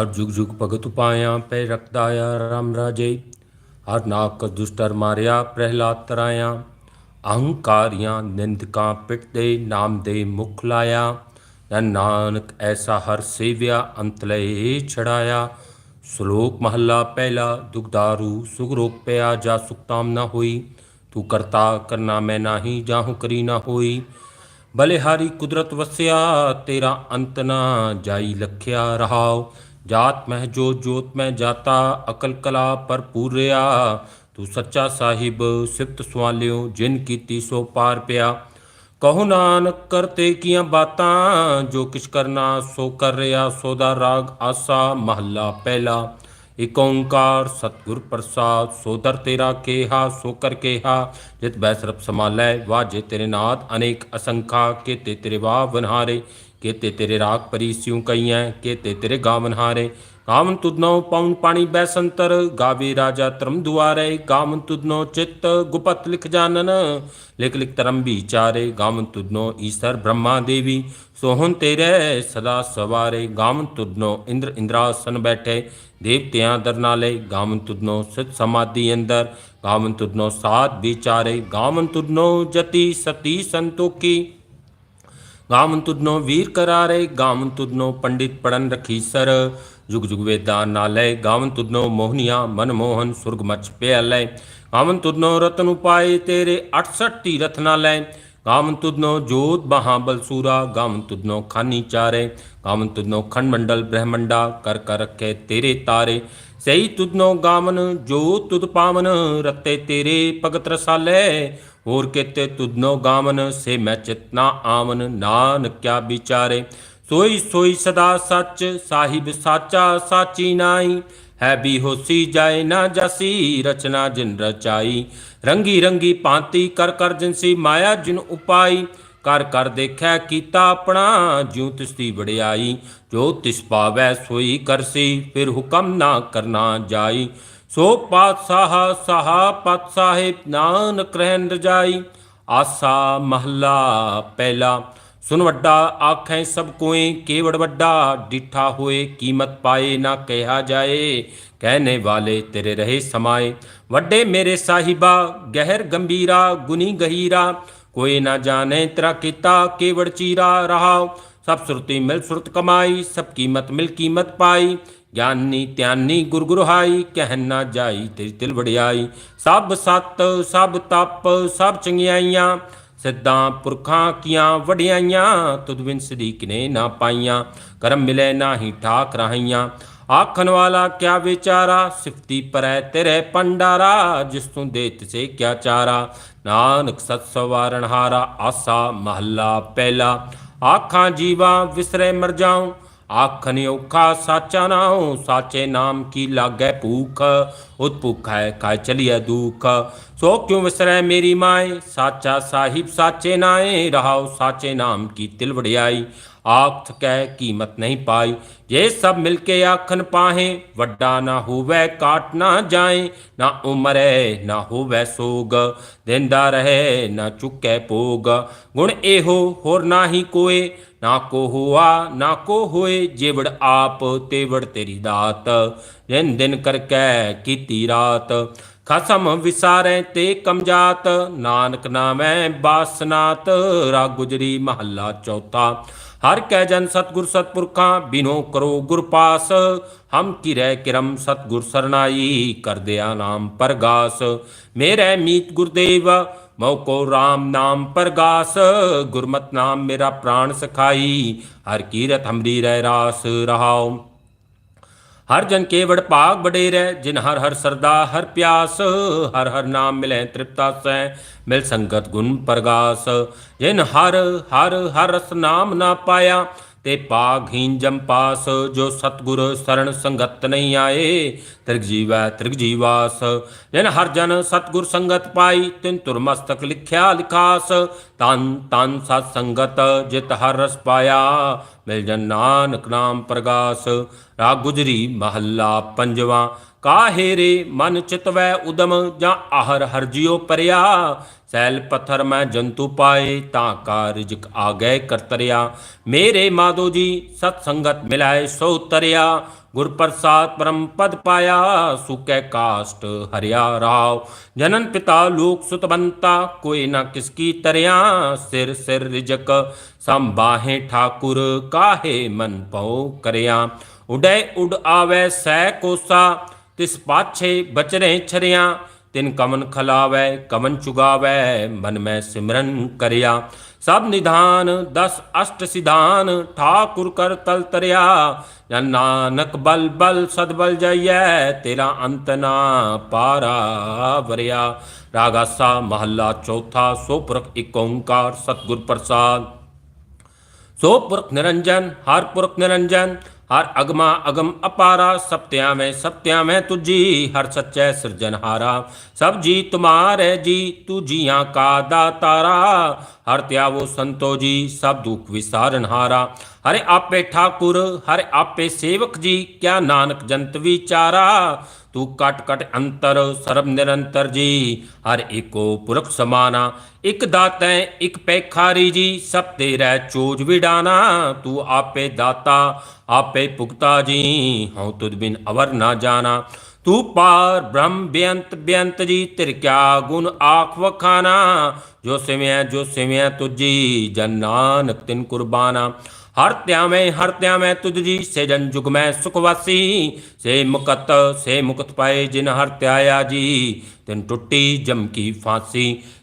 ਹਰ ਜੁਗ ਜੁਗ ਭਗਤ ਪਾਇਆ, ਪੈ ਰਖਦਾਇਆ ਰਾਮ ਰਾਜੇ। ਹਰ ਨਾਕ ਦੁਸ਼ਟਰ ਮਾਰਿਆ, ਪ੍ਰਹਿਲਾਦ ਤਰਾਇਆ। ਅਹੰਕਾਰੀਆਂ ਨਿੰਦਕਾਂ ਪਿਟਦੇ, ਨਾਮ ਦੇ ਮੁਖ ਲਾਇਆ। ਨਾਨਕ ਐਸਾ ਹਰ ਸੇਵਿਆ ਅੰਤਲੇ ਛੜਾਇਆ। ਸ਼ਲੋਕ ਮਹੱਲਾ ਪਹਿਲਾ ਦੁਖਦਾਰੂ ਸੁਖ ਰੋਪਿਆ, ਜਾ ਸੁਖਤਾਮ ਨਾ ਹੋਈ। ਤੂੰ ਕਰਤਾ ਕਰਨਾ ਮੈਂ ਨਾਹੀ, ਜਾਹੂ ਕਰੀ ਨਾ ਹੋਈ। ਬਲਿਹਾਰੀ ਕੁਦਰਤ ਵਸਿਆ, ਤੇਰਾ ਅੰਤ ਨਾ ਜਾਈ ਲਖਿਆ ਰਹਾਓ ਜਾਤ ਮਹਿ ਜੋ ਜੋਤ ਮੈਂ ਜਾਤਾ, ਅਕਲ ਕਲਾ ਭਰਪੂਰਿਆ ਤੂੰ ਸੱਚਾ ਸਾਹਿਬ, ਸਿਫਤ ਸਵਾਲਿਓ, ਜਿਨ ਕੀਤੀ ਸੋ ਪਾਰ ਪਿਆ। ਕਹੋ ਨਾਨਕ ਕਰਤੇ ਕੀਆਂ ਬਾਤਾਂ, ਜੋ ਕਿਛ ਕਰਨਾ ਸੋ ਕਰ ਰਿਆ, ਸੋਦਾ ਰਾਗ ਆਸਾ ਮਹੱਲਾ ਪਹਿਲਾ। ਇਕ ਓੰਕਾਰ ਸਤਿਗੁਰ ਪ੍ਰਸਾਦ ਸੋਦਰ ਤੇਰਾ ਕੇਹਾ, ਸੋ ਕਰ ਕੇਹਾ। ਜਿਤ ਬੈ ਸਰਬ ਸਮਾਲੈ ਵਾਜੇ ਤੇਰੇ ਨਾਦ, ਅਨੇਕ ਅਸੰਖਾ, ਕੇਤੇ ਤੇਰੇ ਵਾਹ ਬਨਹਾਰੇ ਕੇਤੇ ਤੇਰੇ ਰਾਗ ਪਰੀਸਿਉ ਕਈਐ, ਕੇਤੇ ਤੇਰੇ ਗਾਵਨ ਹਾਰੇ। ਗਾਵਨ ਤੁਧਨੋ ਪਉਨ ਪਾਣੀ ਬੈਸੰਤਰ, ਗਾਵੇ ਰਾਜਾ ਧਰਮ ਦੁਆਰੇ। ਗਾਵਨ ਤੁਧਨੋ ਚਿੱਤ ਗੁਪਤ ਲਿਖ ਜਾਣਨ, ਲਿਖ ਲਿਖ ਧਰਮ ਵਿਚਾਰੇ। ਗਾਵਨ ਤੁਧਨੋ ਈਸ਼ਰ ਬ੍ਰਹਮਾ ਦੇਵੀ ਸੋਹਨ ਤੇਰੇ ਸਦਾ ਸਵਾਰੇ। ਗਾਮਨ ਤੁਧਨੋ ਇੰਦਰ ਇੰਦਰਾਸਨ ਬੈਠੇ, ਦੇਵਤਿਆਂ ਦਰਨਾਲੇ ਗਾਵਨ ਤੁਧਨੋ ਸਿਤ ਸਮਾਧੀ ਅੰਦਰ ਗਾਮਨ ਤੁਧਨੋ ਸਾਧ ਵਿਚਾਰੇ। ਗਾਮਨ ਤੁਧਨੋ ਜਤੀ ਸਤੀ ਸੰਤੋਖੀ। ਗਾਵਨ ਤੁਧਨੋ ਵੀਰ ਕਰਾਰੇ, ਗਾਵਨ ਤੁਧਨੋ ਪੰਡਿਤ ਪੜਨ ਰਖੀਸਰ ਜੁਗ ਜੁਗ ਵੇਦਾਂ ਨਾਲੇ ਗਾਵਨ ਤੁਧਨੋ ਮੋਹਨੀਆ ਮਨ ਮੋਹਨ ਸੁਰਗ ਮਚ ਪਿਆਲੇ। ਗਾਵਨ ਤੁਧਨੋ ਰਤਨ ਉਪਾਏ, ਤੇਰੇ 68 ਤੀਰਥ ਨਾਲੇ ਗਾਵਨ ਤੁਧਨੋ ਜੋਤ ਮਹਾਬਲ ਸੂਰਾ ਗਾਵਨ ਤੁਧਨੋ ਖਾਨੀ ਚਾਰੇ। ਗਾਵਨ ਤੁਧਨੋ ਖੰਡ ਮੰਡਲ ਬ੍ਰਹਮੰਡਾ, ਕਰ ਕਰ ਰੱਖੇ ਤੇਰੇ ਤਾਰੇ। ਸਹੀ ਤੁਧਨੋ ਗਾਵਨ, ਜੋ ਤੁਧ ਹੋਰ ਕਿਤੇ ਤੁਧਨੋ ਗਾਵਨ, ਸੇ ਮੈਂ ਚਿਤਨਾ ਆਵਨ ਨਾਨਕ ਕਿਆ ਵਿਚਾਰੇ। ਸੋਈ ਸੋਈ ਸਦਾ ਸੱਚ, ਸਾਹਿਬ ਸਾਚਾ ਸਾਚੀ ਨਾਈ ਹੈ ਵੀ ਹੋਸੀ ਜਾਏ ਨਾ ਜਾਸੀ, ਰਚਨਾ ਜਿਨ ਰਚਾਈ। ਰੰਗੀ ਰੰਗੀ ਭਾਂਤੀ ਕਰ ਕਰ ਜਿਨਸੀ ਮਾਇਆ ਜਿਨ ਉਪਾਈ। ਕਰ ਕਰ ਦੇਖੈ ਕੀਤਾ ਆਪਣਾ, ਜਿਉ ਤਿਸ ਦੀ ਵਡਿਆਈ, ਜੋ ਤਿਸ ਪਾਵੈ ਸੋਈ ਕਰਸੀ ਫਿਰ ਹੁਕਮ ਨਾ ਕਰਨਾ ਜਾਈ। ਸੋ ਪਾਤਸ਼ਾਹ, ਸਾਹਾ ਪਤ ਨਾਨਕ ਰਹਿਣ ਰਜਾਈ। ਆਸਾ ਮਹੱਲਾ ਪਹਿਲਾ। ਸੁਨ ਵੱਡਾ, ਆਖੈ ਸਭ ਕੋਏ ਕੇਵੜ ਵੱਡਾ, ਡਿਠਾ ਹੋਏ ਕੀਮਤ ਪਾਏ ਨਾ ਕਿਹਾ ਜਾਏ। ਕਹਿਨੇ ਵਾਲੇ ਤੇਰੇ ਰਹੇ ਸਮਾਏ। ਵੱਡੇ ਮੇਰੇ ਸਾਹਿਬਾ, ਗਹਿਰ ਗੰਭੀਰਾ ਗੁਨੀ ਗਹੀਰਾ ਕੋਈ ਨਾ ਜਾਣੇ ਤੇਰਾ ਕੀਤਾ, ਕੇਵੜ ਚੀਰਾ ਰਹਾ ਸਭ ਸੁਰਤੀ ਮਿਲ ਸੁਰਤ ਕਮਾਈ, ਸਭ ਕੀਮਤ ਮਿਲ ਕੀਮਤ ਪਾਈ। ਗਿਆਨੀ ਧਿਆਨੀ ਗੁਰ ਗੁਰਹਾਈ ਕਹਿ ਨਾ ਜਾਈ ਤੇਰੀ ਤਿਲ ਵੜਿਆਈ ਸਭ ਸਤ, ਸਭ ਤਪ, ਸਭ ਚੰਗਿਆਈਆਂ। ਸਿੱਧਾਂ ਪੁਰਖਾਂ ਕੀਆਂ ਵਡਿਆਈਆਂ, ਤੁਧ ਬਿਨ ਸਦੀਕ ਨੇ ਨਾ ਪਾਈਆਂ। ਕਰਮ ਮਿਲੇ ਨਾਹੀ ਠਾਕ ਰਹਾਈਆਂ ਆਖਣ ਵਾਲਾ ਕਿਆ ਵਿਚਾਰਾ? ਸਿਫਤੀ ਪਰੈ ਤੇਰੇ ਪੰਡਾਰਾ, ਜਿਸ ਤੂੰ ਦੇ ਤਿਸੇ ਕਿਆ ਚਾਰਾ? ਨਾਨਕ ਸਤ ਸਵਾਰਣ ਹਾਰਾ, ਆਸਾ ਮਹੱਲਾ ਪਹਿਲਾ। ਆਖਾਂ ਜੀਵਾ ਵਿਸਰੇ ਮਰ ਜਾਉ ਆਖਨ ਔਖਾ ਸਾਚਾ ਨਾਉ ਸਾਚੇ ਨਾਮ ਕੀ ਲਾਗੈ ਭੂਖ? ਉਤ ਭੁਖੈ ਕਾਇ ਚਲੀਐ ਦੁਖ। ਸੋ ਕਿਉ ਵਿਸਰੈ ਮੇਰੀ ਮਾਏ? ਸਾਚਾ ਸਾਹਿਬ ਸਾਚੇ ਨਾਏ, ਰਹਾਉ ਸਾਚੇ ਨਾਮ ਕੀ ਤਿਲ ਵੜਿਆਈ ਆਖ ਥਕੈ ਕੀਮਤ ਨਹੀਂ ਪਾਈ, ਜੇ ਸਭ ਮਿਲ ਕੇ ਆਖਨ ਪਾਹੇ, ਵੱਡਾ ਨਾ ਹੋਵੇ ਕਾਟ ਨਾ ਜਾਏ, ਨਾ ਉਮਰੈ, ਨਾ ਹੋਵੇ ਸੋਗ। ਦਿੰਦਾ ਰਹੇ, ਨਾ ਚੁੱਕੈ ਭੋਗ। ਗੁਣ ਇਹੋ, ਹੋਰ ਨਾਹੀ ਕੋਏ ਨਾ ਕੋ ਹੋਆ, ਨਾ ਕੋ ਹੋਏ, ਜੇਵੜ ਆਪ ਤੇਵੜ ਤੇਰੀ ਦਾਤ। ਦਿਨ ਦਿਨ ਕਰਕੈ ਕੀਤੀ ਰਾਤ। ਖਸਮ ਵਿਸਾਰੈ ਤੇ ਕਮਜਾਤ ਨਾਨਕ ਨਾਮੈ ਬਾਸਨਾਤ ਰਾ ਗੁਜਰੀ ਮਹੱਲਾ ਚੌਥਾ। ਹਰ ਕੈ ਜਨ ਸਤਗੁਰ ਸਤਪੁਰਖਾਂ, ਬਿਨੋ ਕਰੋ ਗੁਰ ਪਾਸ। ਹਮ ਕਿਰੈ ਕਿਰਮ ਸਤਗੁਰ ਸਰਨਾਈ ਕਰਦਿਆ ਨਾਮ ਪਰਗਾਸ। ਮੇਰੇ ਮੀਤ ਗੁਰਦੇਵ ਮਉ ਕੋ RAM ਨਾਮ ਪਰਗਾਸ, ਗੁਰਮਤ ਨਾਮ ਮੇਰਾ ਪ੍ਰਾਣ ਸਖਾਈ, ਹਰ ਕੀਰਤ ਹਮਰੀ ਰਹਿ ਰਾਸ ਰਹਾਉ। ਹਰ ਜਨ ਕੇਵੜ ਭਾਗ ਬਡੇਰੈ ਜਿਨ ਹਰ ਹਰ ਸਰਦਾ ਹਰ ਪਿਆਸ, ਹਰ ਹਰ ਨਾਮ ਮਿਲੈ ਤ੍ਰਿਪਤਾ ਤ੍ਰਿਪਤਾਸੈ ਮਿਲ ਸੰਗਤ ਗੁਣ ਪ੍ਰਗਾਸ। ਜਿਨ ਹਰ ਹਰ ਹਰ ਰਸ ਨਾਮ ਨਾ ਪਾਇਆ ਤੇ ਪਾਗਹੀਨ ਜਮ ਜੋ ਸਤਗੁਰ ਸਰਣ ਸੰਗਤ ਨਹੀਂ ਆਏ। ਤ੍ਰਿਗ ਜੀਵੈ, ਤ੍ਰਿਗ ਜੀਵਾਸ, ਜਿਨ ਹਰ ਜਨ ਸਤਗੁਰ ਸੰਗਤ ਪਾਈ, ਤਿਨ ਤੁਰ ਮਸਤਕ ਲਿਖਿਆ ਲਿਖਾਸ। ਤਨ ਤਨ ਸਤ ਸੰਗਤ ਜਿਤ ਹਰ ਰਸ ਪਾਇਆ, ਮਿਲ ਜਨ ਨਾਨਕ ਨਾਮ ਪ੍ਰਗਾਸ। ਰਾਗ ਗੁਜਰੀ ਮਹੱਲਾ ਪੰਜਵਾ ਕਾਹੇਰੇ ਮਨ ਚਿਤਵੈ ਉਦਮ ਜਾਂ ਆਹਰ ਹਰਜਿਓ ਪਰਿਆ? ਸੈਲ ਪੱਥਰ ਮੈਂ ਜੰਤੂ ਪਾਏ, ਤਾਂ ਕਾ ਰਿਜਕ ਆ ਗਏ ਕਰਤਰਿਆ। ਮੇਰੇ ਮਾਦੋ ਜੀ, ਸਤ ਸੰਗਤ ਮਿਲਾਏ ਸੋ ਤਰਿਆ। ਗੁਰ ਪ੍ਰਸਾਦ ਪਰਮ ਪਦ ਪਾਇਆ, ਸੁਕੈ ਕਾਸ਼ਟ ਹਰਿਆ ਰਾਵ ਜਨਨ ਪਿਤਾ ਲੋਕ ਸੁਤ ਬੰਤਾ ਕੋਈ ਨਾ ਕਿਸ ਕੀ ਤਰਿਆ। ਸਿਰ ਸਿਰ ਰਿਜਕ ਸੰਬਾਹੇ ਠਾਕੁਰ, ਕਾਹੇ ਮਨ ਪਉ ਕਰਿਆ। ਉਡੈ ਉਡ ਆਵੇ ਸੈ ਕੋਸਾ ਪਾਛੇ ਬਚਰੇ ਛਰਿਆ, ਤਿਨ ਕਮਨ ਖਲਾਵੈ, ਕਮਨ ਚੁਗਾਵੈ, ਮਨ ਮੈਂ ਸਿਮਰਨ ਕਰਿਆ। ਸਭ ਨਿਧਾਨ, ਦਸ ਅਸ਼ਟ ਸਿਧਾਨ, ਠਾਕੁਰ ਕਰ ਤਲ ਤਰਿਆ। ਜਨ ਨਾਨਕ ਬਲ ਬਲ ਸਦਬਲ ਜਾਈਐ, ਤੇਰਾ ਅੰਤ ਨਾ ਪਾਰਾ ਵਰਿਆ। ਰਾਗਾਸਾ ਮਹੱਲਾ ਚੌਥਾ, ਸੋ ਪੁਰਖ ਏਕ ਓੰਕਾਰ, ਸਤਿਗੁਰ ਪ੍ਰਸਾਦ। ਸੋ ਪੁਰਖ ਨਿਰੰਜਨ, ਹਰ ਪੁਰਖ ਨਿਰੰਜਨ ਹਰ ਅਗਮਾ ਅਗਮ ਅਪਾਰਾ ਸਤਿਆਂ ਮੈਂ ਸਤਿਆਂ ਮੈਂ ਤੁਜੀ, ਹਰ ਸੱਚੈ ਸਿਰਜਨਹਾਰਾ ਸਭ ਜੀ ਤੁਮਾਰੇ ਜੀ ਤੂੰ ਜੀਆਂ ਕਾ ਦਾਤਾਰਾ। ਹਰ ਧਿਆਵੋ ਸੰਤੋ ਜੀ, ਸਭ ਦੁਖ ਵਿਸਾਰਨਹਾਰਾ ਹਰੇ ਆਪੇ ਠਾਕੁਰ, ਹਰੇ ਆਪੇ ਸੇਵਕ ਜੀ, ਕਿਆ ਨਾਨਕ ਜੰਤ ਵਿਚਾਰਾ। ਤੂੰ ਕਟ ਕਟ ਅੰਤਰ, ਸਰਬ ਨਿਰੰਤਰ ਜੀ, ਹਰ ਏਕੋ ਪੁਰਖ ਸਮਾਨਾ। ਇਕ ਦਾਤੈ, ਇਕ ਪੈਖਾਰੀ ਜੀ, ਸਭ ਤੇਰਾ ਚੋਜ ਵਿਡਾਨਾ। ਤੂੰ ਆਪੇ ਦਾਤਾ ਆਪੇ ਭੁਗਤਾ ਜੀ, ਹਉ ਤੁਧ ਬਿਨ ਅਵਰ ਨਾ ਜਾਣਾ। ਤੂੰ ਪਾਰ ਬ੍ਰਹਮ ਬੇਅੰਤ ਬੇਅੰਤ ਜੀ, ਤਿਰ ਕਿਆ ਗੁਣ ਆਖ ਵਖਾਨਾ। ਜੋ ਸਿਵਿਆ ਜੋ ਸਿਵਿਆ ਤੁਜੀ ਜਨ ਨਾਨਕ ਤਿਨ ਕੁਰਬਾਨਾ। ਹਰ ਧਿਆਵੇਂ ਹਰ ਧਿਆਵੇਂ ਤੁਧ ਜੀ, ਸੇ ਜਨ ਜੁਗ ਮੈਂ ਸੁਖ ਸੇ ਮੁਕਤ ਸੇ ਮੁਕਤ ਪਾਏ ਜਿਨ ਹਰ ਤਿਆਇਆ ਜੀ, ਤਿਨ ਟੁੱਟੀ ਜਮ ਕੀ ਫਾਂਸੀ।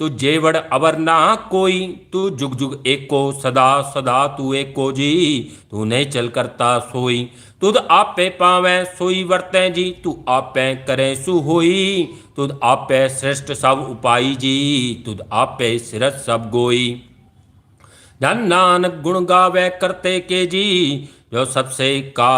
तुझे वड़ अवर ना कोई तू जुग जुग एको सदा सदा तू एको जी तू नहीं चल करता सोई तुद आपे पावे सोई वर्तै जी तू आपे करे सु होई तुद आपे श्रेष्ठ सब उपाई जी तुद आपे सिरत सब गोई धन नानक गुण गावे करते के जी जो सबसे का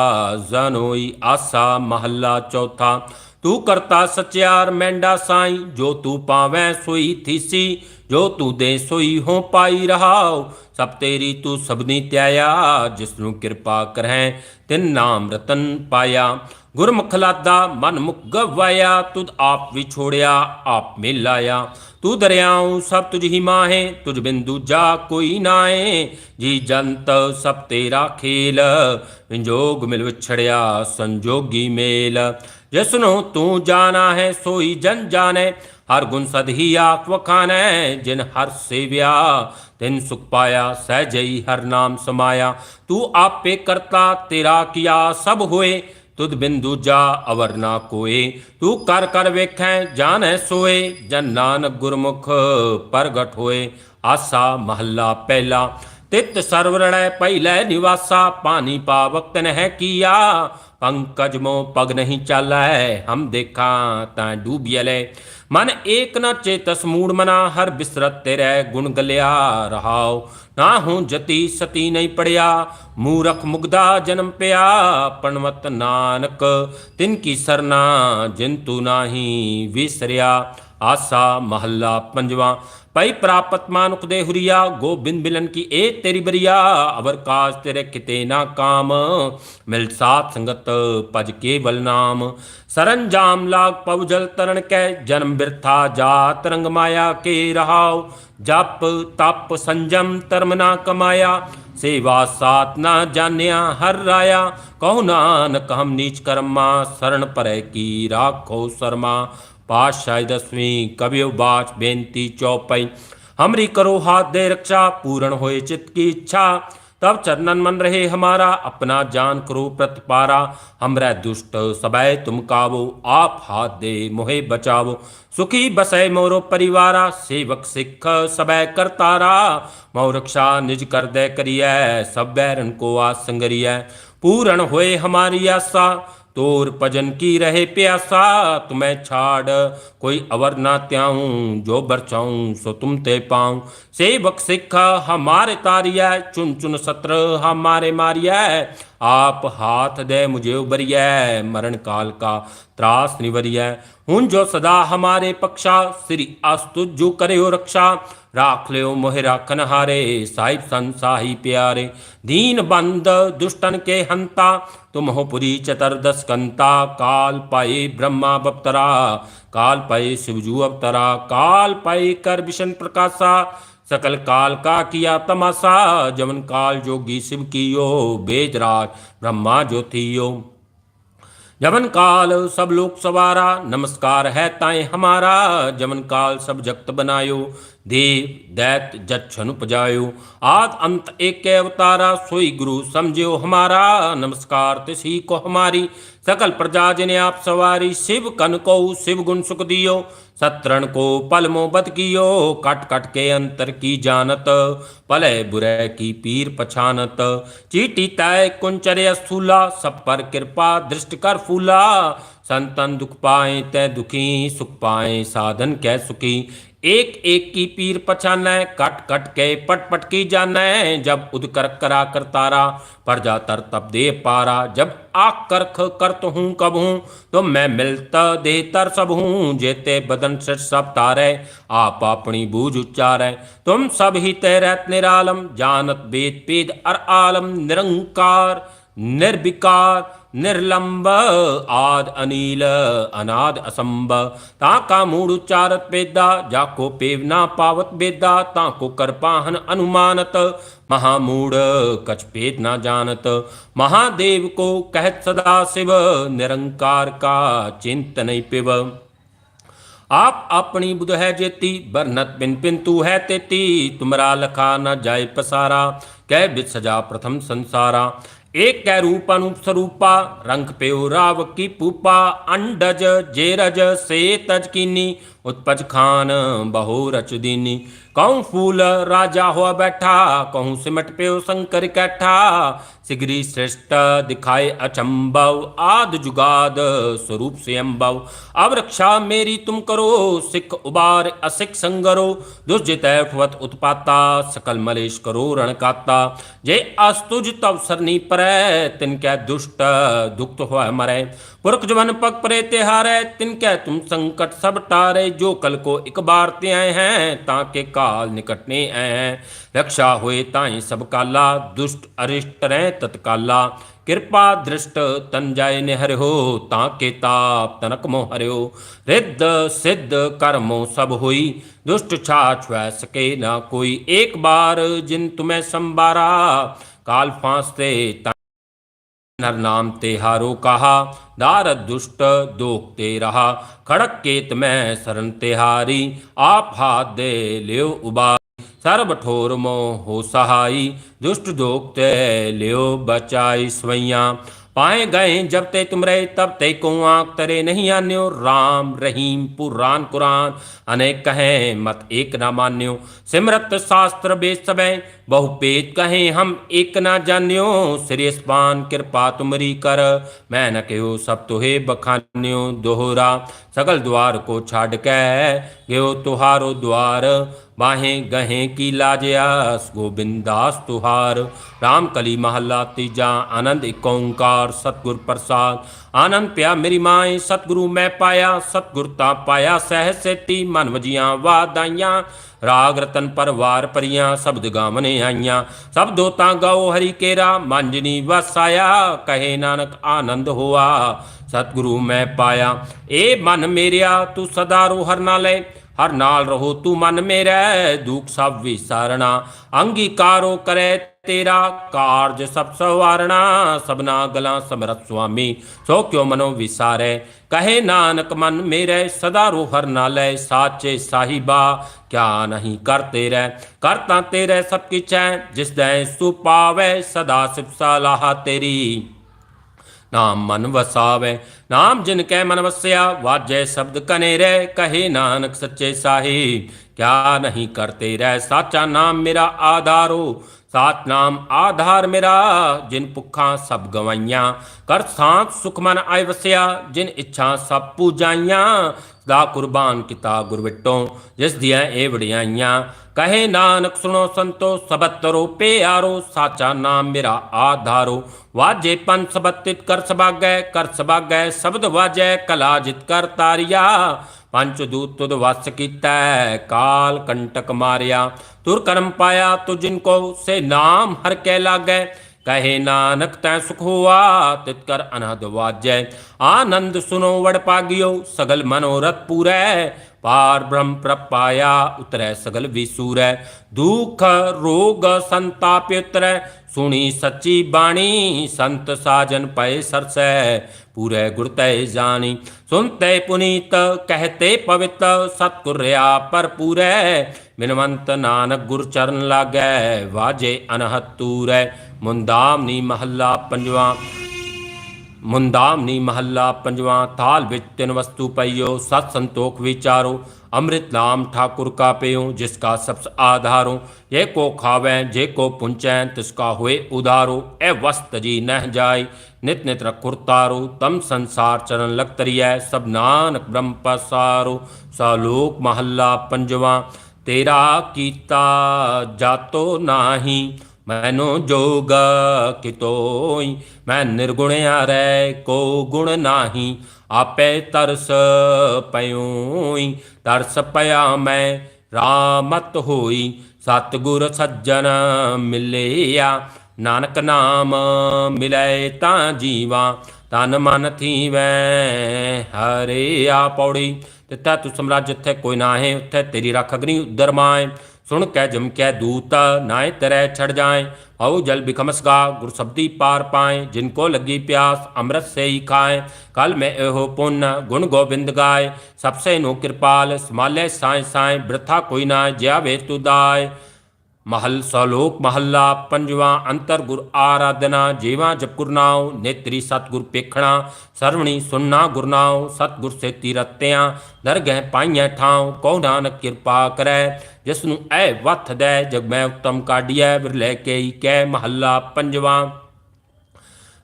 जनोई आसा महला चौथा ਤੂੰ ਕਰਤਾ ਸਚਿਆਰ, ਮੈਂਡਾ ਸਾਈ। ਜੋ ਤੂੰ ਪਾਵੇਂ, ਸੋਈ ਥੀਸੀ। ਜੋ ਤੂੰ ਦੇ, ਸੋਈ ਹੋ ਪਾਈ ਰਹਾਉ। ਸਭ ਤੇਰੀ ਤੂੰ ਸਭਨੀ ਤਿਆਇਆ ਜਿਸ ਨੂੰ ਕਿਰਪਾ ਕਰਹਿ, ਤਿਨ ਨਾਮ ਰਤਨ ਪਾਇਆ। ਗੁਰਮੁਖ ਲਾਦਾ, ਮਨ ਮੁਖ ਗਵਾਇਆ। ਤੁਧ ਆਪ ਵੀ ਛੋੜਿਆ, ਆਪ ਮੇ ਲਾਇਆ ਤੂੰ ਦਰਿਆਉ, ਸਭ ਤੁਝ ਹੀ ਮਾਹੇ। ਤੁਝ ਬਿੰਦੂ ਜਾ ਕੋਈ ਨਾਏ ਜੀ ਜੰਤ, ਸਭ ਤੇਰਾ ਖੇਲ। ਵਿਜੋਗ ਮਿਲ ਵਿਛੜਿਆ, ਸੰਜੋਗੀ ਮੇਲ। ਜਿਸ ਨੂੰ ਤੂੰ ਜਾਣਾ ਹੈ ਸੋਈ ਜਨ ਜਾਣੇ ਹਰ ਗੁਣ ਸਦ ਹੀ ਆਖ ਜਿਨ ਹਰ ਸੇਵਿਆ ਤਿਨ ਸੁਖ ਪਾਇਆ ਸਹਿਜਈ ਹਰ ਨਾਮ ਸਮਾਇਆ ਤੂੰ ਆਪੇ ਕਰਤਾ ਤੇਰਾ ਕੀਆ ਸਭ ਹੋਏ ਤੁਧ ਬਿਨ ਦੂਜਾ ਅਵਰ ਨਾ ਕੋਏ ਤੂੰ ਕਰ ਕਰ ਵੇਖੈ ਜਾਣੈ ਸੋਏ ਜਨ ਨਾਨਕ ਗੁਰਮੁਖ ਪ੍ਰਗਟ ਹੋਏ ਆਸਾ ਮਹੱਲਾ ਪਹਿਲਾ ਤਿਤ ਸਰਵਰੜੈ ਪਹਿਲੇ ਨਿਵਾਸਾ ਪਾਣੀ ਪਾਵਕਤ ਤਨ ਹੈ ਕੀਆ ਪੰਕਜ ਮੋ ਪਗ ਨਹੀਂ ਚਾਲੈ, ਹਮ ਦੇਖਾਂ ਤਾਂ ਡੂਬਿਐਲੇ। ਮਨ ਏਕ ਨ ਚੇਤਸ ਮੂੜ ਮਨਾ, ਹਰ ਬਿਸਰਤ ਤੇਰੇ ਗੁਣ ਗਲਿਆ ਰਹਾਉ। ਨਾ ਹੂੰ ਜਤੀ ਸਤੀ ਨਹੀਂ ਪੜਿਆ, ਮੂਰਖ ਮੁਗਦਾ ਜਨਮ ਪਿਆ। ਪਣਵਤ ਨਾਨਕ, ਤਿਨ ਕੀ ਸਰਨਾ ਜਿੰਤੂ ਨਾਹੀ ਵਿਸਰਿਆ। ਆਸਾ ਮਹੱਲਾ ਪੰਜਵਾਂ, ਪਈ ਪ੍ਰਾਪਤ ਮਾਨੁਖ ਦੇ ਹੁਰੀਆ। ਗੋਬਿੰਦ ਮਿਲਨ ਕੀ ਏ ਤੇਰੀ ਬਰੀਆ, ਅਵਰ ਕਾਜ ਤੇਰੇ ਕਿਤੇ ਨਾ ਕਾਮ। ਮਿਲ ਸਾਥ ਸੰਗਤ ਭਜ ਕੇਵਲ ਨਾਮ ਸਰੰਜਾਮ ਲਾਗ ਪਉ ਜਲ ਤਰਨ ਕੈ, ਜਨਮ ਬਿਰਥਾ ਜਾਤ ਰੰਗ ਮਾਇਆ ਕੇ ਰਹਾਉ। ਜਪ ਤਪ ਸੰਜਮ ਧਰਮ ਨਾ ਕਮਾਇਆ, ਸੇਵਾ ਸਾਤ ਨਾ ਜਾਣਿਆ ਹਰ ਰਾਇਆ। ਕਹੁ ਨਾਨਕ ਹਮ ਨੀਚ ਕਰਮਾ ਸਰਣ ਪਰੈ ਕੀ ਰਾਖੋ ਸਰਮਾ। ਪਾਤਸ਼ਾਹ ਦਸਵੀਂ ਕਬਿਉ ਬਾਚ ਬੇਨਤੀ ਚੌਪਈ, ਹਮਰੀ ਕਰੋ ਹਾਥ ਦੇ ਰਕਸ਼ਾ, ਪੂਰਨ ਹੋਏ ਚਿਤ ਕੀ ਇੱਛਾ। तब चरणन मन रहे हमारा अपना जान करो प्रतिपारा हमरे दुष्ट सबय तुम कावो आप हाथ दे मोहे बचावो सुखी बसै मोरो परिवारा सेवक सिख सबय करतारा मौ रक्षा निज कर दे करिय सब बैरन को आस संगरिय पूर्ण होए हमारी आशा ਤੋਰ ਭਜਨ ਕੀ ਰਹੇ ਪਿਆਸਾ? ਤੁਮੈ ਛਾੜ, ਕੋਈ ਅਵਰ ਨਾ ਤਿਆਉ ਜੋ ਬਰਛਾਉ ਸੋ ਤੁਮ ਤੇ ਪਾਉ। ਸੇਵਕ ਸਿੱਖ ਹਮਾਰੇ ਤਾਰਿਆ ਚੁਨ ਚੁਨ ਸਤਰ ਹਮਾਰੇ ਮਾਰਿਆ ਆਪ ਹਾਥ ਦੇ ਮੁਝੇ ਉਬਰੀਐ ਮਰਨ ਕਾਲ ਕਾ ਤਰਾਸ ਨਿਵਰੀਐ। ਹੁਣ ਜੋ ਸਦਾ ਹਮਾਰੇ ਪਕਸ਼ਾ, ਸ੍ਰੀ ਅਸਤੁ ਜੋ ਕਰਿਓ ਰਕਸ਼ਾ। राख लियो मोहि राखन हारे साहिब संसाही प्यारे। दीन बंद दुष्टन के हंता, तुम हो पुरी चतुर्दश कंता काल पाए ब्रह्मा बप्तरा, काल पाए शिवजू अवतरा। काल पाए कर विशन प्रकाशा, सकल काल का किया तमाशा। जवन काल जोगी शिव कियो बेजराज ब्रह्मा ज्योतियो। जमन काल सब लोक सवारा, नमस्कार है ताए हमारा। जमन काल सब जगत बनायो ਦੇਵ ਦੈਤ ਜਤ ਛਨੁ ਪਜਾਇਓ ਆਦ ਅੰਤ ਏਕੈ ਅਵਤਾਰਾ, ਸੋਈ ਗੁਰੂ ਸਮਝਿਓ ਹਮਾਰਾ। ਨਮਸਕਾਰ ਤਿਸੀ ਕੋ ਹਮਾਰੀ। ਸਕਲ ਪ੍ਰਜਾ ਜਿਨੇ ਆਪ ਸਵਾਰੀ, ਸ਼ਿਵ ਕਨ ਕੋ ਸ਼ਿਵ ਗੁਣ ਸੁਖ ਦਿਓ। ਸਤਰਣ ਕੋ ਪਲ ਮੋ ਬਤ ਕੀਓ, ਕਟ ਕਟ ਕੇ ਅੰਤਰ ਕੀ ਜਾਣਤ। ਭਲੇ ਬੁਰੇ ਕੀ ਪੀਰ ਪਛਾਨਤ। ਚੀਟੀ ਤੈ ਕੁੰਚਰੇ ਅਸੂਲਾ, ਸਭ ਪਰ ਕਿਰਪਾ ਦ੍ਰਿਸ਼ਟ ਕਰ ਫੂਲਾ। ਸੰਤਨ ਦੁਖ ਪਾਏ ਤੈ ਦੁਖੀ, ਸੁਖ ਪਾਏ ਸਾਧਨ ਕੈ ਸੁਖੀ। एक एक की पीर पछानै कट कट के पट पट की जानै। जब उद कर करा कर तारा, प्रजा तर तब दे पारा। जब आख करख करत हूँ कब हूँ तो मैं मिलता दे तर सब हूँ जेते बदन से सब तारे, आप अपनी बूझ उच्चारे। तुम सब ही तेरत निरालम, जानत वेद पेद अर आलम, निरंकार। ਨਿਰਵਿਕਾਰ ਨਿਰਲੰਬ ਆਦ ਅਨੀਲ ਅਨਾਦ ਅਸੰਭ ਤਾ ਕਾ ਮੂੜ ਉਚਾਰਤ ਬੇਦਾ ਜਾ ਕੋ ਪੇਵ ਨਾ ਪਾਵਤ ਬੇਦਾ ਤਾ ਕੋ ਕਰਪਾਹਨ ਅਨੁਮਾਨਤ ਮਹਾ ਮੂੜ ਕਛ ਭੇਦ ਨਾ ਜਾਣਤ ਮਹਾਦੇਵ ਕੋ ਕਹਿਤ ਸਦਾ ਸਿਵ ਨਿਰੰਕਾਰ ਕਾ ਚਿੰਤਨੈ ਪਿਵ ਆਪ ਆਪਣੀ ਬੁਧ ਹੈ ਜੇਤੀ ਬਰਨਤ ਬਿਨ ਬਿਨ ਤੂ ਹੈ ਤੇਤੀ ਤੁਮਰਾ ਲਖਾ ਨਾ ਜਾਏ ਪਸਾਰਾ ਕਹਿ ਬਿ ਸਜਾ ਪ੍ਰਥਮ ਸੰਸਾਰਾ ਏਕ ਕੈ ਰੂਪ ਅਨੂਪ ਸਰੂਪਾ, ਰੰਗ ਪਿਓ ਰਾਵ ਕੀ ਪੂਪਾ, ਅੰਡਜ ਜੇਰਜ ਸੇ ਤਜ ਕੀਨੀ उत्पज खान बहु रच दीनी कहूँ फूल राजा हुआ बैठा कहूँ सिमट पेयो शंकर कैठा सिगरी श्रेष्ठ दिखाए अचंबव आद जुगाद स्वरूप से अम्बव अब रक्षा मेरी तुम करो सिख उबार असिख संगरो दुर्जित उठवत उत्पाता सकल मलेश करो रणकाता जे अस्तुज तव सरनी परै तिनकै दुष्ट दुख हुआ मरै पुरख जवन पग परे तिहारै तिनकै तुम संकट सब टारे। जो कल को एक बार ते आए हैं, ताके काल निकटने आए हैं। रक्षा हुए ताई सब काला, दुष्ट अरिष्ट रह तत्काला। कृपा दृष्ट तन जाय निहर हो, ताके ताप तनक मोह हरियो। रिद्ध सिद्ध कर्मो सब हुई, दुष्ट छाछ वह सके ना कोई। एक बार जिन तुम्हें संबारा, काल फांसते नर नाम तेहारो कहा दार दुष्ट दोखते रहा खड़क केत में शरण तेहारी आप हाथ दे लियो उबार सर्व ठोर मो हो सहाई दुष्ट दोखते लियो बचाई स्वैया पाए गए जब ते तुम रहे तब ते को आंख तरे नहीं आन्यो राम रहीम पुराण कुरान अनेक कहें मत एक ना मान्यो सिमरत शास्त्र बेद सबे बहु पेद कहें हम एक ना जान्यो श्रेष्पान कृपा तुमरी कर मैं न कहो सब तुहे बखान्यो दोहरा सगल द्वार को छाड़ के गयो तुहारो द्वार बाहें गहें की लाजयास गोविंदास तुहार राम कली महला तीजा आनंद एक ओंकार सतगुर प्रसाद आनंद प्या मेरी माए सतगुरु मैं पाया सतगुरता पाया सह सेती मन वजियां वादाइयां ਰਾਗ ਰਤਨ ਪਰਵਾਰ ਪਰੀਆਂ ਸ਼ਬਦ ਗਾਵਨੇ ਆਈਆਂ ਸਭ ਦੋਤਾਂ ਗਾਓ ਹਰੀ ਕੇਰਾ ਮੰਜਨੀ ਵਸਾਇਆ ਕਹੇ ਨਾਨਕ ਆਨੰਦ ਹੋਆ ਸਤਿਗੁਰੂ ਮੈਂ ਪਾਇਆ ਏ ਮਨ ਮੇਰਿਆ ਤੂੰ ਸਦਾ ਰੋ ਹਰ ਨਾਲੇ ਹਰ ਨਾਲ ਰਹੋ ਤੂੰ ਮਨ ਮੇਰਾ, ਦੁਖ ਸਭ ਵਿਸਾਰਣਾ। ਅੰਗੀਕਾਰੋ ਕਰੇ ਤੇਰਾ ਕਾਰਜ ਸਭ ਸਵਾਰਣਾ। ਸਭਨਾ ਗਲਾਂ ਸਮਰਤ ਸੁਆਮੀ, ਸੋ ਕਿਉ ਮਨੋ ਵਿਸਾਰੈ। ਕਹੇ ਨਾਨਕ, ਮਨ ਮੇਰੇ, ਸਦਾ ਰੋ ਹਰ ਨਾਲੇ, ਸਾਚੇ ਸਾਹਿਬਾ, ਕਿਆ ਨਹੀਂ ਕਰਤੇ ਰਹਿ ਕਰਤਾ ਤੇਰੇ ਸਭ ਕਿਛੈ, ਜਿਸ ਦੈ ਸੂ ਪਾਵੇ, ਸਦਾ ਸਿਫ ਸਲਾਹ ਤੇਰੀ। ਨਾਮ ਮਨ ਵਸਾਵੇ, ਨਾਮ ਜਿਨ ਕੈ ਮਨ ਵਸਿਆ, ਵਾਜੈ ਸ਼ਬਦ ਕਨੇ ਰਹਿ, ਕਹੇ ਨਾਨਕ ਸੱਚੇ ਸਾਹਿਬ। ਕਿਆ ਨਹੀਂ ਕਰਤੇ ਰਹਿ, ਸਾਚਾ ਨਾਮ ਮੇਰਾ ਆਧਾਰੋ। ਸਤਨਾਮ ਆਧਾਰ ਮੇਰਾ, ਜਿਨ ਭੁੱਖਾਂ ਸਭ ਗਵਾਈਆਂ। ਕਰ ਸਾਥ ਸੁਖ ਮਨ ਆਇ ਵਸਿਆ, ਜਿਨ ਇੱਛਾ ਸਭ ਪੂਜਾਈਆਂ। ਦਾ ਕੁਰਬਾਨ ਕੀਤਾ ਗੁਰਵਿਟੋਂ ਜਿਸ ਦੀਆਂ ਇਹ ਵਡਿਆਈਆਂ। ਕਹੇ ਨਾਨਕ, ਸੁਣੋ ਸੰਤੋ, ਸਬਤ ਤਰੋ ਪਿਆਰੋ ਸਾਚਾ ਨਾਮ ਮੇਰਾ ਆਧਾਰੋ। ਵਾਜੇ ਪੰਨ ਸਬਤ ਕਰ ਸਬਾਗੈ ਕਰ ਸਬਾਗੈ, ਸ਼ਬਦ ਵਾਜੈ, ਕਲਾ ਜਿਤ ਕਰ ਤਾਰਿਆ। ਪੰਚ ਦੂਤ ਤੁਧ ਵਸ ਕੀਤਾ, ਕਾਲ ਕੰਟਕ ਮਾਰਿਆ। ਤੁਰ ਕਰਮ ਪਾਇਆ ਤੁ ਜਿਨ ਕੋ, ਸੇ ਨਾਮ ਹਰ ਕੈ ਲਾਗੈ। ਕਹੇ ਨਾਨਕ, ਤੈ ਸੁਖ ਹੋਆ, ਤਿਤ ਕਰ ਅਨਹਦ ਵਾਜੈ। ਆਨੰਦ ਸੁਨੋ ਵੜ ਪਾਗਿਓ, ਸਗਲ ਮਨੋਰਥ ਪੂਰੈ। ਪਾਰ ਬ੍ਰਹਮ ਪ੍ਰਪਾਇਆ, ਉਤਰੈ ਸਗਲ ਵਿਸੂਰੈ, ਦੁਖ ਰੋਗ ਸੰਤਾਪ ਉਤਰੈ, ਸੁਣੀ ਸੱਚੀ ਬਾਣੀ, ਸੰਤ ਸਾਜਨ ਪਏ ਸਰਸੈ, ਪੂਰੇ ਗੁਰ ਤੈ ਜਾਣੀ ਸੁਨਤੇ ਪੁਨੀਤ ਕਹਤੇ ਪਵਿੱਤ, ਸਤਿਗੁਰ ਰਿਆ ਪਰ ਪੂਰੈ ਬਿਨਵੰਤ ਨਾਨਕ ਗੁਰ ਚਰਨ ਲਾਗੈ, ਵਾਜੇ ਅਨਹਤ ਤੂਰੈ, ਮੁੰਦਾਮਨੀ ਮਹੱਲਾ ਪੰਜਵਾ। ਮੁੰਦਾਮਨੀ ਮਹੱਲਾ ਪੰਜਵਾਂ ਥਾਲ ਵਿੱਚ ਤਿੰਨ ਵਸਤੂ ਪਈਓ, ਸਤ ਸੰਤੋਖ ਵਿਚਾਰੋ, ਅੰਮ੍ਰਿਤ ਨਾਮ ਠਾਕੁਰ ਕਾ ਪਇਓ ਜਿਸ ਕਾ ਸਬਸ ਆਧਾਰੋ ਇਹ ਕੋ ਖਾਵੈ, ਜੇ ਕੋ ਪੁੰਚੈ, ਤਿਸ ਕਾ ਹੋਏ ਉਦਾਰੋ ਇਹ ਵਸਤ ਜੀ ਨਹਿ ਜਾਈ ਨਿਤ ਨਿਤ ਰਖੁਰ ਤਾਰੋ, ਤਮ ਸੰਸਾਰ ਚਰਨ ਲਗ ਤਰੀਐ ਸਭ ਨਾਨਕ ਬ੍ਰਹਮ ਪਸਾਰੋ। ਸਾਲੋਕ ਮਹੱਲਾ ਪੰਜਵਾਂ, ਤੇਰਾ ਕੀਤਾ ਜਾਤੋ ਨਾਹੀ ਮੈਨੂੰ ਜੋਗ ਕਿਤੋਈ ਮੈਂ ਨਿਰਗੁਣਿਆ ਰਹਿ ਕੋ ਗੁਣ ਨਾਹੀ, ਆਪੇ ਤਰਸ ਪਇਓਈ ਤਰਸ ਪਿਆ ਮੈਂ, ਰਾਮਤ ਹੋਈ, ਸਤਿਗੁਰ ਸੱਜਣ ਮਿਲਿਆ। ਨਾਨਕ ਨਾਮ ਮਿਲੇ ਤਾਂ ਜੀਵਾ, ਤਨ ਮਨ ਥੀਵੈ ਹਰੇ ਆ ਪੌੜੀ। ਤਿੱਥਾ ਤੂੰ ਸਮਰਾਜ ਜਿੱਥੇ ਕੋਈ ਨਾ ਹੈ ਉੱਥੇ ਤੇਰੀ ਰੱਖ ਅਗਨੀ ਉਦਰ ਮਾਏ। ਸੁਣ ਕੇ ਜਮ ਕੇ ਦੂਤ ਨਾਏ ਤਰੇ ਛੜ ਜਾਏ ਆਉ ਜਲ ਬਿਖਮਸਗਾ ਗੁਰ ਸਬਦੀ ਪਾਰ ਪਾਏ ਜਿਨ ਕੋ ਲੱਗੀ ਪਿਆਸ ਅੰਮ੍ਰਿਤ ਸੇ ਹੀ ਖਾਏ ਕਲ ਮੈਂ ਇਹੋ ਪੁੰਨ ਗੁਣ ਗੋਬਿੰਦ ਗਾਏ ਸਭ ਸੇ ਨੋ ਕਿਰਪਾਲ ਸਮਾਲੇ ਸਾਏ ਸਾਏ ਬ੍ਰਥਾ ਕੋਈ ਨਾ ਜਿਆਵੇ ਤੁਦਾਏ ਮਹਲ ਸਲੋਕ ਮਹੱਲਾ ਪੰਜਵਾਂ ਅੰਤਰ ਗੁਰ ਆਰਾਧਨਾ ਜੀਵਾ ਜਪ ਗੁਰਨਾਉ ਨੇਤਰੀ ਸਤਗੁਰ ਪੇਖਣਾ, ਸਰਵਣੀ ਸੁਨਣਾ ਗੁਰਨਾਉ ਸਤਗੁਰ ਸੇ ਤੀਰਤਿਆਂ ਦਰਗਹਿ ਪਾਈਆਂ ਠਾਉ, ਕਉ ਨਾਨਕ ਕਿਰਪਾ ਕਰੈ ਜਿਸ ਨੂੰ ਐ ਵਥ ਦੈ, ਜਗ ਮੈਂ ਉਤਮ ਕਾਢਿਐ, ਵਿਰਲੇ ਕੇਈ ਕੈ ਮਹੱਲਾ ਪੰਜਵਾਂ।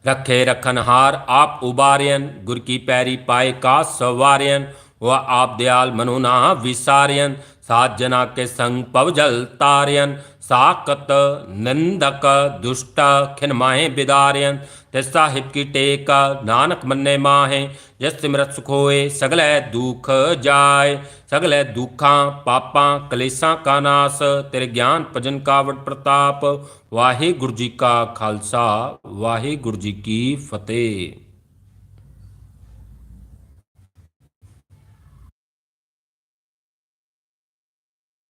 ਰਖੇ ਹਾਰ ਆਪ ਉਬਾਰਿਯਨ ਗੁਰ ਕੀ ਪੈਰੀ ਪਾਏ ਕਾ ਸਵਾਰਿਯਨ ਵਾ ਆਪ ਦਿਆਲ ਮਨੋ ਨਾ ਵਿਸਾਰਿਯਨ ਸਾਜਨਾ ਕੇ ਸੰਗ ਪਵਜਲ ਤਾਰਯਨ ਸਾਕਤ ਨੰਦਕ ਦੁਸ਼ਟ ਖਿਨਮਾਹੇ ਬਿਦਾਰਯਨ ਤੇ ਸਾਹਿਬ ਕੀ ਟੇਕ ਨਾਨਕ ਮੰਨੇ ਮਾਹੇ, ਜਿਸ ਸਿਮਰਤ ਸੁਖ ਹੋਏ ਸਗਲੇ ਦੁਖ ਜਾਏ, ਸਗਲੇ ਦੁਖਾਂ ਪਾਪਾਂ ਕਲੇਸ਼ਾਂ ਕਾ ਨਾਸ, ਤੇਰੇ ਗਿਆਨ ਭਜਨ ਕਾਵਟ ਪ੍ਰਤਾਪ, ਵਾਹਿਗੁਰੂ ਜੀ ਕਾ ਖਾਲਸਾ, ਵਾਹਿਗੁਰੂ ਜੀ ਕੀ ਫਤਿਹ।